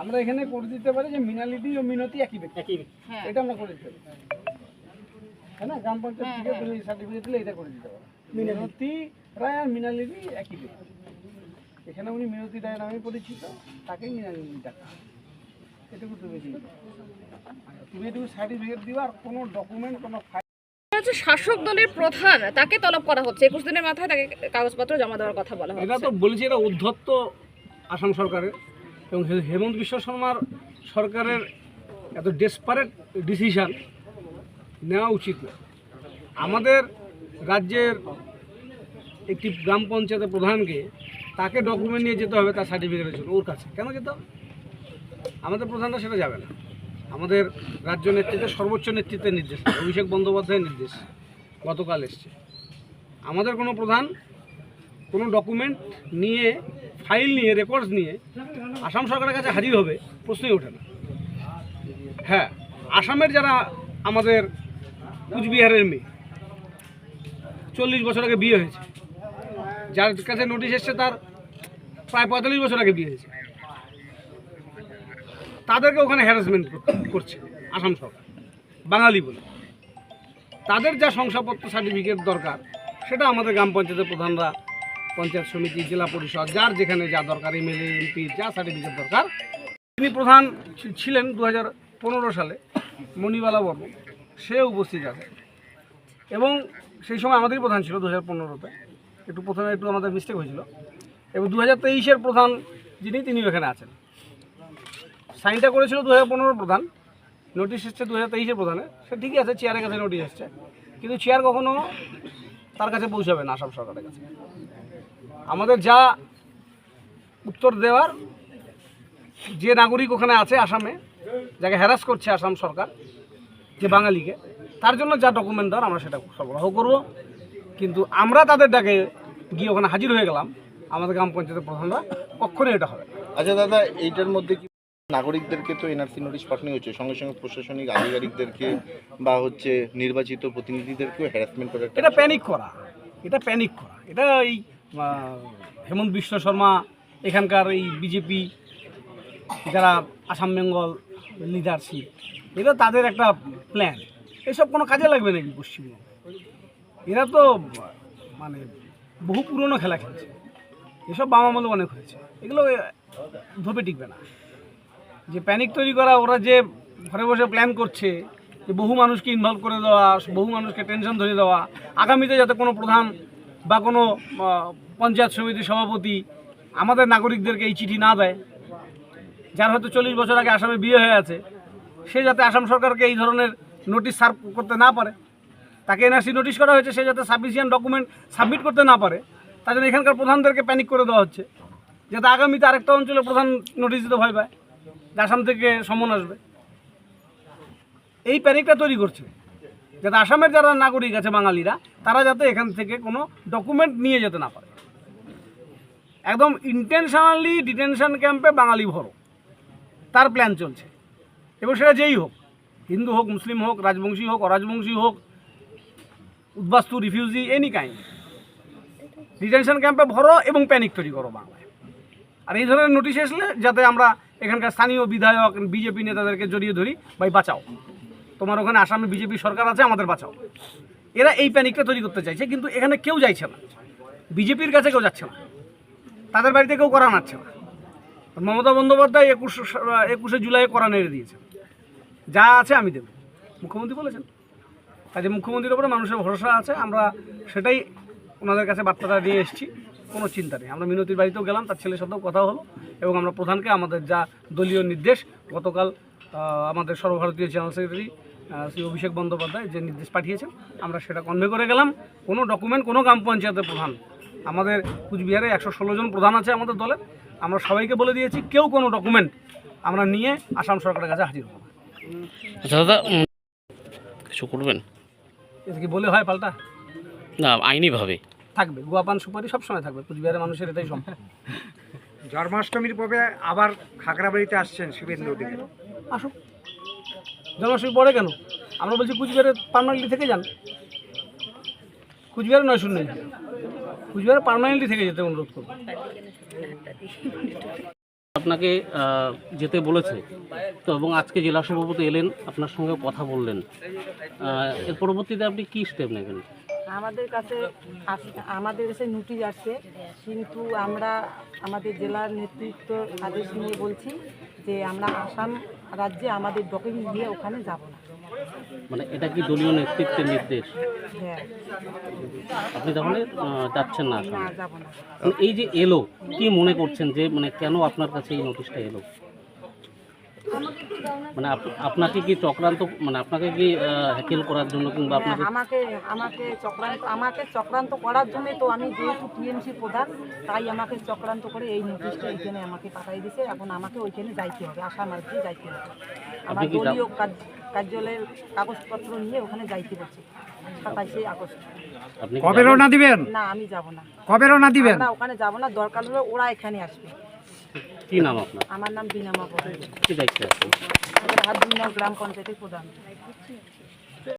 আমরা এখানে করে দিতে পারি যে মিনালিটি ও মিনতি একই ব্যক্তি। এটা আমরা করে দিতে পারি। হ্যাঁ না? গ্রাম পঞ্চায়েত থেকে তুমি সার্টিফিকেট দিলে এটা করে দিতে পারো মিনতি। রায় আর মিনালিটি একই ব্যক্তি। এখানে উনি মিনতি রায় নামে পরিচিত তাকেই মিনালিটি ডাকা এটুকু তুমি তুমি এটুকু সার্টিফিকেট দিবা আর কোনো ডকুমেন্ট কোনো হচ্ছে শাসক দলের প্রধান তাকে তলব করা হচ্ছে। একুশ দিনের মাথায় তাকে কাগজপত্র জমা দেওয়ার কথা বলা এটা তো বলেছি এটা উদ্ধত্ত আসাম সরকারের। এবং হেমন্ত বিশ্ব শর্মার সরকারের এত ডেসপারেট ডিসিশান নেওয়া উচিত না। আমাদের রাজ্যের একটি গ্রাম পঞ্চায়েতের প্রধানকে তাকে ডকুমেন্ট নিয়ে যেতে হবে তার সার্টিফিকেটের জন্য ওর কাছে। কেন যেতে হবে? আমাদের প্রধানরা সেটা যাবে না। আমাদের রাজ্য নেতৃত্বের সর্বোচ্চ নেতৃত্বের নির্দেশ। অভিষেক বন্দ্যোপাধ্যায়ের নির্দেশ গতকাল এসছে। আমাদের কোনো প্রধান কোনো ডকুমেন্ট নিয়ে ফাইল নিয়ে রেকর্ডস নিয়ে আসাম সরকারের কাছে হাজির হবে, প্রশ্নই ওঠে না। হ্যাঁ আসামের যারা আমাদের কুচবিহারের মেয়ে, চল্লিশ বছর আগে বিয়ে হয়েছে। যার কাছে নোটিশ এসছে তার প্রায় পঁয়তাল্লিশ বছর আগে বিয়ে হয়েছে। তাদেরকে ওখানে হ্যারাসমেন্ট করছে আসাম সরকার। বাঙালি বলে। তাদের যা শংসাপত্র সার্টিফিকেট দরকার, সেটা আমাদের গ্রাম পঞ্চায়েতের প্রধানরা, পঞ্চায়েত সমিতি, জেলা পরিষদ, যার যেখানে যা দরকার এমএলএ এমপি যা সার্টিফিকেট দরকার। তিনি প্রধান ছিলেন দু পনেরো সালে মণিবালা বর্মন সে উপস্থিত আছে। এবং সেই সময় আমাদেরই প্রধান ছিল দু হাজার পনেরোতে। একটু প্রথমে একটু আমাদের মিস্টেক হয়েছিল। এবং দু হাজার তেইশের প্রধান যিনি, তিনিও এখানে আছেন। সাইনটা করেছিল দু হাজার পনেরো প্রধান নোটিশ এসছে দু হাজার তেইশের প্রধানে। সে ঠিকই আছে চেয়ারের কাছে নোটিশ এসছে। কিন্তু চেয়ার কখনো তার কাছে পৌঁছাবে না আসাম সরকারের কাছে। আমাদের যা উত্তর দেওয়ার, যে নাগরিক ওখানে আছে আসামে, যাকে হ্যারাস করছে আসাম সরকার, যে বাঙালিকে, তার জন্য যা ডকুমেন্ট দেওয়ার আমরা সেটা সরবরাহ করব। কিন্তু আমরা তাদের ডাকে গিয়ে ওখানে হাজির হয়ে গেলাম। আমাদের গ্রাম পঞ্চায়েতের প্রধানরা কখনোই এটা হবে। আচ্ছা দাদা, এইটার মধ্যে কি নাগরিকদেরকে তো এনআরসি নোটিশ পাঠানো হচ্ছে। সঙ্গে সঙ্গে প্রশাসনিক আধিকারিকদেরকে বা হচ্ছে নির্বাচিত প্রতিনিধিদেরকেও হ্যারাসমেন্ট করে এটা প্যানিক করা। এটা প্যানিক করা। এটা এই হেমন্ত বিশ্ব শর্মা এখানকার এই বিজেপি যারা আসাম বেঙ্গল লিডারশিপ এটা তাদের একটা প্ল্যান এসব কোনো কাজে লাগবে নাকি পশ্চিমবঙ্গ? এরা তো মানে বহু পুরনো খেলা খেলছে। এসব বাম আমলে অনেক হয়েছে। এগুলো ধোপে টিকবে না। যে প্যানিক তৈরি করা, ওরা যে ঘরে বসে প্ল্যান করছে, যে বহু মানুষকে ইনভলভ করে দেওয়া, বহু মানুষকে টেনশন ধরে দেওয়া, আগামীতে যাতে কোনো প্রধান বা কোনো পঞ্চায়েত সমিতির সভাপতি আমাদের নাগরিকদেরকে এই চিঠি না দেয়, যার হয়তো চল্লিশ বছর আগে আসামে বিয়ে হয়ে আছে, সে যাতে আসাম সরকারকে এই ধরনের নোটিশ সার্ভ করতে না পারে, তাকে এনআরসি নোটিশ করা হয়েছে, সে যাতে সাফিসিয়েন্ট ডকুমেন্ট সাবমিট করতে না পারে, তার জন্য এখানকার প্রধানদেরকে প্যানিক করে দেওয়া হচ্ছে, যাতে আগামীতে আরেকটা অঞ্চলে প্রধান নোটিশ দিতে ভয় পায়। আসাম থেকে সমন আসবে। এই প্যানিকটা তৈরি করছে। যাতে আসামের যারা নাগরিক আছে, বাঙালিরা, তারা যাতে এখান থেকে কোনো ডকুমেন্ট নিয়ে যেতে না পারে। একদম ইন্টেনশনালি ডিটেনশন ক্যাম্পে বাঙালি ভরো। তার প্ল্যান চলছে। এবং সেটা যেই হোক, হিন্দু হোক, মুসলিম হোক, রাজবংশী হোক, অরাজবংশী হোক, উদ্বাস্তু রিফিউজি এনি কাইন্ড ডিটেনশন ক্যাম্পে ভরো এবং প্যানিক তৈরি করো বাংলায়। আর এই ধরনের নোটিশ আসলে যাতে আমরা এখানকার স্থানীয় বিধায়ক, বিজেপি নেতাদেরকে জড়িয়ে ধরি, ভাই বাঁচাও। তোমার ওখানে আসামে বিজেপি সরকার আছে, আমাদের বাঁচাও। এরা এই প্যানিকটা তৈরি করতে চাইছে, কিন্তু এখানে কেউ যাইছে না। বিজেপির কাছে কেউ যাচ্ছে না। তাদের বাড়িতে কেউ করান আচ্ছে না। মমতা বন্দ্যোপাধ্যায় একুশ, একুশে জুলাই করান এনে দিয়েছে যা আছে আমি দেব। মুখ্যমন্ত্রী বলেছেন। কাজে মুখ্যমন্ত্রীর ওপরে মানুষের ভরসা আছে, আমরা সেটাই ওনাদের কাছে বার্তাটা দিয়ে এসেছি। কোনো চিন্তা নেই। আমরা মিনতির বাড়িতেও গেলাম তার ছেলের সাথেও কথা হলো এবং আমরা প্রধানকে আমাদের যা দলীয় নির্দেশ গতকাল আমাদের সর্বভারতীয় জেনারেল সেক্রেটারি শ্রী অভিষেক বন্দ্যোপাধ্যায় যে নির্দেশ পাঠিয়েছেন আমরা সেটা কনভে করে গেলাম। কোনো ডকুমেন্ট কোনো গ্রাম পঞ্চায়েতের প্রধান আমাদের কুচবিহারে একশো ষোলো জন প্রধান আছে আমাদের দলের আমরা সবাইকে বলে দিয়েছি কেউ কোনো ডকুমেন্ট আমরা নিয়ে আসাম সরকারের কাছে হাজির হব আচ্ছা দাদা কিছু করবেন? এটা কি বলে হয় পাল্টা? না আইনিভাবে থাকবে গুয়াপান সুপারি সবসময় থাকবে কুচবিহারের মানুষের এটাই সম্ভব জন্মাষ্টমীর পরে আবার খাগড়াবাড়িতে আসছেন শুভেন্দু অধিকারী আসুক। জন্মাষ্টমী পরে কেন? আমরা বলছি কুচবিহারে পার্মানেন্টলি থেকে যান। কুচবিহারে নয় শূন্য কুচবিহারে পার্মানেন্টলি থেকে যেতে অনুরোধ করব। আপনাকে যেতে বলেছে তো এবং আজকে জেলা সভাপতি এলেন আপনার সঙ্গে কথা বললেন। এর পরবর্তীতে আপনি কি স্টেপ নেবেন? আমাদের কাছে আমাদের কাছে নোটিশ আসছে। কিন্তু আমরা আমাদের জেলার নেতৃত্ব আদেশ নিয়ে বলছি যে আমরা আসাম রাজ্যে আমাদের ডকুমেন্ট নিয়ে ওখানে যাব না। মানে এটা কি দলীয় নেতৃত্বের নির্দেশ? হ্যাঁ। আপনি তাহলে যাচ্ছেন না না যাব না। এই যে এলো কি মনে করছেন যে মানে কেন আপনার কাছে এই নোটিশটা এলো? মানে আপনাকে কি চক্রান্ত মানে আপনাকে কি হ্যাকেল করার জন্য কিংবা হ্যাঁ, আপনাকে আমাকে আমাকে চক্রান্ত আমাকে চক্রান্ত করার জন্য তো আমি যেহেতু টিএমসি প্রধান তাই আমাকে চক্রান্ত করে এই নোটিশটা এইখানে আমাকে পাঠিয়ে দিছে এখন আমাকে ওইখানে যাইতে হবে আসাম রাজ্যে যাইতে হবে। আমার কি দলীয় কার্যালয়ের কাগজপত্র নিয়ে ওখানে যাইতে হচ্ছে সাতাশে আগস্ট। কবে রওনা দিবেন? না আমি যাব না। কবে রওনা দিবেন? আমরা ওখানে যাব না দরকার হলে ওরা এখানে আসবে। কি নাম আপনার? আমার নাম বিনামা পটেল। কি দায়িত্বে আছেন? গ্রাম পঞ্চায়েতের প্রধান।